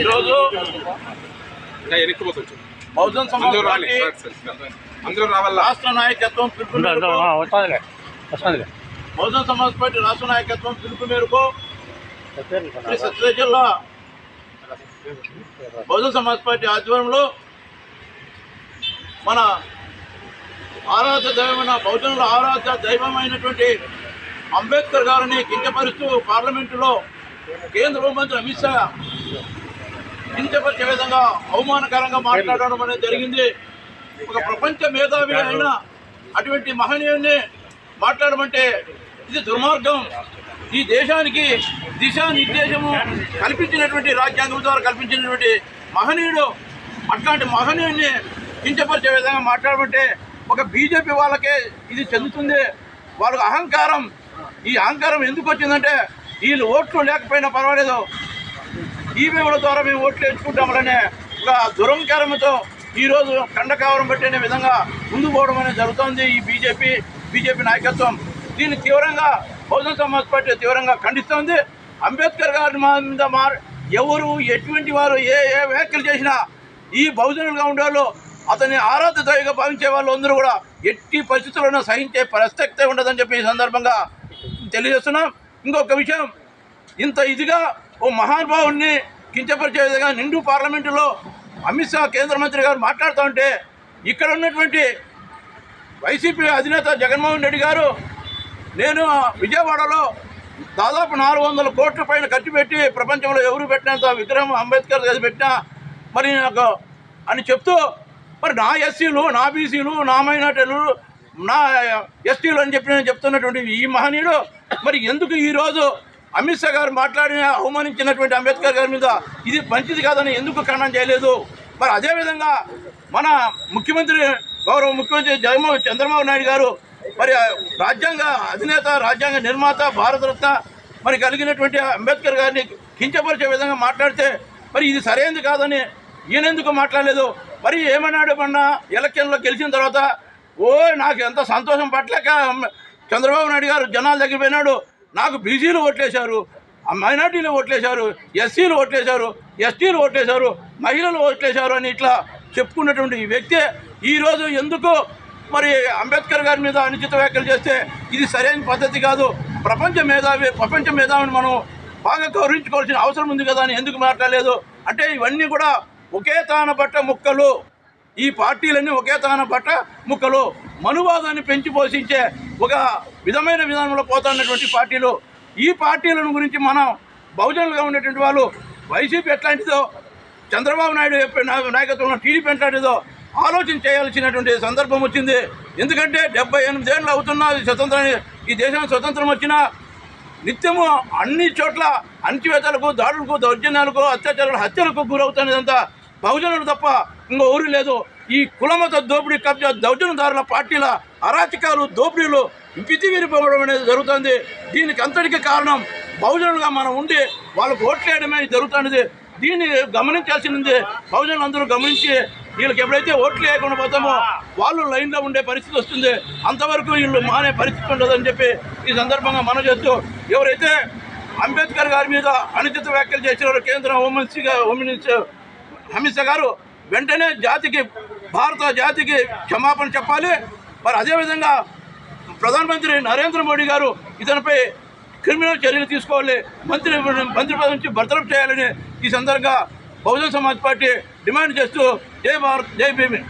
ఈరోజు బహుజన్ సమాజ్ పార్టీ అందరూ రావాలా? రాష్ట్ర నాయకత్వం పిలుపు మేరకు వస్తుందిలే వస్తుందిలే. బహుజన్ సమాజ్ పార్టీ రాష్ట్ర నాయకత్వం పిలుపు మేరకు శ్రీ సత్యసాయి జిల్లా బహుజన్ సమాజ్ పార్టీ ఆధ్వర్యంలో మన ఆరాధ్య దైవమైన బహుజనుల ఆరాధ్య దైవమైనటువంటి అంబేద్కర్ గారిని కించపరుస్తూ పార్లమెంటులో కేంద్ర హోంమంత్రి అమిత్ షా కించపరిచే విధంగా అవమానకరంగా మాట్లాడడం అనేది జరిగింది. ఒక ప్రపంచ మేధావి అయిన అటువంటి మహనీయుడిని మాట్లాడమంటే ఇది దుర్మార్గం. ఈ దేశానికి దిశానిర్దేశము కల్పించినటువంటి రాజ్యాంగం ద్వారా కల్పించినటువంటి మహనీయుడు అట్లాంటి మహనీయుడిని కించపరిచే విధంగా మాట్లాడమంటే ఒక బీజేపీ వాళ్ళకే ఇది చెందుతుంది. వాళ్ళకు అహంకారం ఈ అహంకారం ఎందుకు వచ్చిందంటే వీళ్ళు ఓట్లు లేకపోయినా పర్వాలేదు. ఈవీఎంల ద్వారా మేము ఓట్లు ఎంచుకుంటామనే ఒక దురంకారంతో ఈరోజు కండకావరం పెట్టిన విధంగా ముందు పోవడం అనేది జరుగుతోంది ఈ బీజేపీ బీజేపీ నాయకత్వం. దీన్ని తీవ్రంగా బహుజన సమాజ్ పార్టీ తీవ్రంగా ఖండిస్తోంది. అంబేద్కర్ గారి మీద మా ఎవరు ఎటువంటి వారు ఏ ఏ వ్యాఖ్యలు చేసినా ఈ బహుజనులుగా ఉండేవాళ్ళు అతని ఆరాధ దయగా భావించే వాళ్ళు అందరూ కూడా ఎట్టి పరిస్థితులను సహించే ప్రసక్తే ఉండదని చెప్పి ఈ సందర్భంగా తెలియజేస్తున్నాం. ఇంకొక విషయం ఇంత ఇదిగా ఓ మహానుభావుడిని కించపరిచే విధంగా నిండు పార్లమెంటులో అమిత్ షా కేంద్ర మంత్రి గారు మాట్లాడుతూ ఉంటే ఇక్కడ ఉన్నటువంటి వైసీపీ అధినేత జగన్మోహన్ రెడ్డి గారు నేను విజయవాడలో దాదాపు నాలుగు వందల కోట్ల పైన ఖర్చు పెట్టి ప్రపంచంలో ఎవరు పెట్టినంత విగ్రహం అంబేద్కర్ గారు పెట్టినా మరి నాకు అని చెప్తూ మరి నా ఎస్సీలు నా బీసీలు నా మైనార్టీలు నా ఎస్టీలు అని చెప్పి నేను చెప్తున్నటువంటి ఈ మహనీయుడు మరి ఎందుకు ఈరోజు అమిత్ షా గారు మాట్లాడిన అవమానించినటువంటి అంబేద్కర్ గారి మీద ఇది మంచిది కాదని ఎందుకు ఖండన చేయలేదు? మరి అదేవిధంగా మన ముఖ్యమంత్రి గౌరవ ముఖ్యమంత్రి జగన్మోహన్ చంద్రబాబు నాయుడు గారు మరి రాజ్యాంగ అధినేత రాజ్యాంగ నిర్మాత భారతరత్న మరి కలిగినటువంటి అంబేద్కర్ గారిని కించపరిచే విధంగా మాట్లాడితే మరి ఇది సరైనది కాదని ఈయనెందుకు మాట్లాడలేదు? మరి ఏమన్నాడు మొన్న ఎలక్షన్లో గెలిచిన తర్వాత ఓ నాకు ఎంత సంతోషం పట్లేక చంద్రబాబు నాయుడు గారు జనాల దగ్గర పోయినాడు. నాకు బీసీలు ఓట్లేశారు ఆ మైనార్టీలు ఓట్లేశారు ఎస్సీలు ఓట్లేశారు ఎస్టీలు ఓట్లేశారు మహిళలు ఓట్లేశారు అని ఇట్లా చెప్పుకున్నటువంటి ఈ ఈరోజు ఎందుకు మరి అంబేద్కర్ గారి మీద అనుచిత వ్యాఖ్యలు చేస్తే ఇది సరైన పద్ధతి కాదు. ప్రపంచ మేధావి ప్రపంచ మేధావిని మనం బాగా గౌరవించుకోవాల్సిన అవసరం ఉంది కదా అని ఎందుకు మాట్లాడలేదు? అంటే ఇవన్నీ కూడా ఒకే తాన బట్ట ముక్కలు. ఈ పార్టీలన్నీ ఒకే తాన పట్ట ముక్కలు. మనువాదాన్ని పెంచి పోషించే ఒక విధమైన విధానంలో పోతున్నటువంటి పార్టీలు. ఈ పార్టీలను గురించి మనం బహుజనులుగా ఉండేటువంటి వాళ్ళు వైసీపీ ఎట్లాంటిదో చంద్రబాబు నాయుడు నాయకత్వంలో టీడీపీ ఎట్లాంటిదో ఆలోచన చేయాల్సినటువంటి సందర్భం వచ్చింది. ఎందుకంటే డెబ్బై ఎనిమిది ఏళ్ళు అవుతున్నా స్వతంత్రాన్ని ఈ దేశం స్వతంత్రం వచ్చినా నిత్యము అన్ని చోట్ల అణచివేతలకు దాడులకు దౌర్జన్యాలకు అత్యాచారాలు హత్యలకు గురవుతున్నదంతా బహుజనులు తప్ప ఇంకో ఊరు లేదు. ఈ కులమత దోపిడీ కబ్జా దౌర్జన్యదారుల పార్టీల అరాచకాలు దోపిడీలు విరిపోవడం అనేది జరుగుతుంది. దీనికి అంతటికి కారణం బహుజనులుగా మనం ఉండి వాళ్ళకు ఓట్లేయడమే జరుగుతున్నది దీన్ని గమనించాల్సింది బహుజనులు అందరూ గమనించి వీళ్ళకి ఎప్పుడైతే ఓట్లు వేయకుండా పోతామో వాళ్ళు లైన్లో ఉండే పరిస్థితి వస్తుంది. అంతవరకు వీళ్ళు మానే పరిస్థితి ఉండదని చెప్పి ఈ సందర్భంగా మనం చేస్తూ ఎవరైతే అంబేద్కర్ గారి మీద అనుచిత వ్యాఖ్యలు చేసినారో కేంద్ర హోంమంత్రిగా హోంమినిస్టర్ అమిత్ షా గారు వెంటనే జాతికి భారత జాతికి క్షమాపణ చెప్పాలి. మరి అదేవిధంగా ప్రధానమంత్రి నరేంద్ర మోడీ గారు ఇతనిపై క్రిమినల్ చర్యలు తీసుకోవాలి. మంత్రి మంత్రి పదవి నుంచి బర్తరఫ్ చేయాలని ఈ సందర్భంగా బహుజన సమాజ్ పార్టీ డిమాండ్ చేస్తూ జై భారత్ జై భీమి.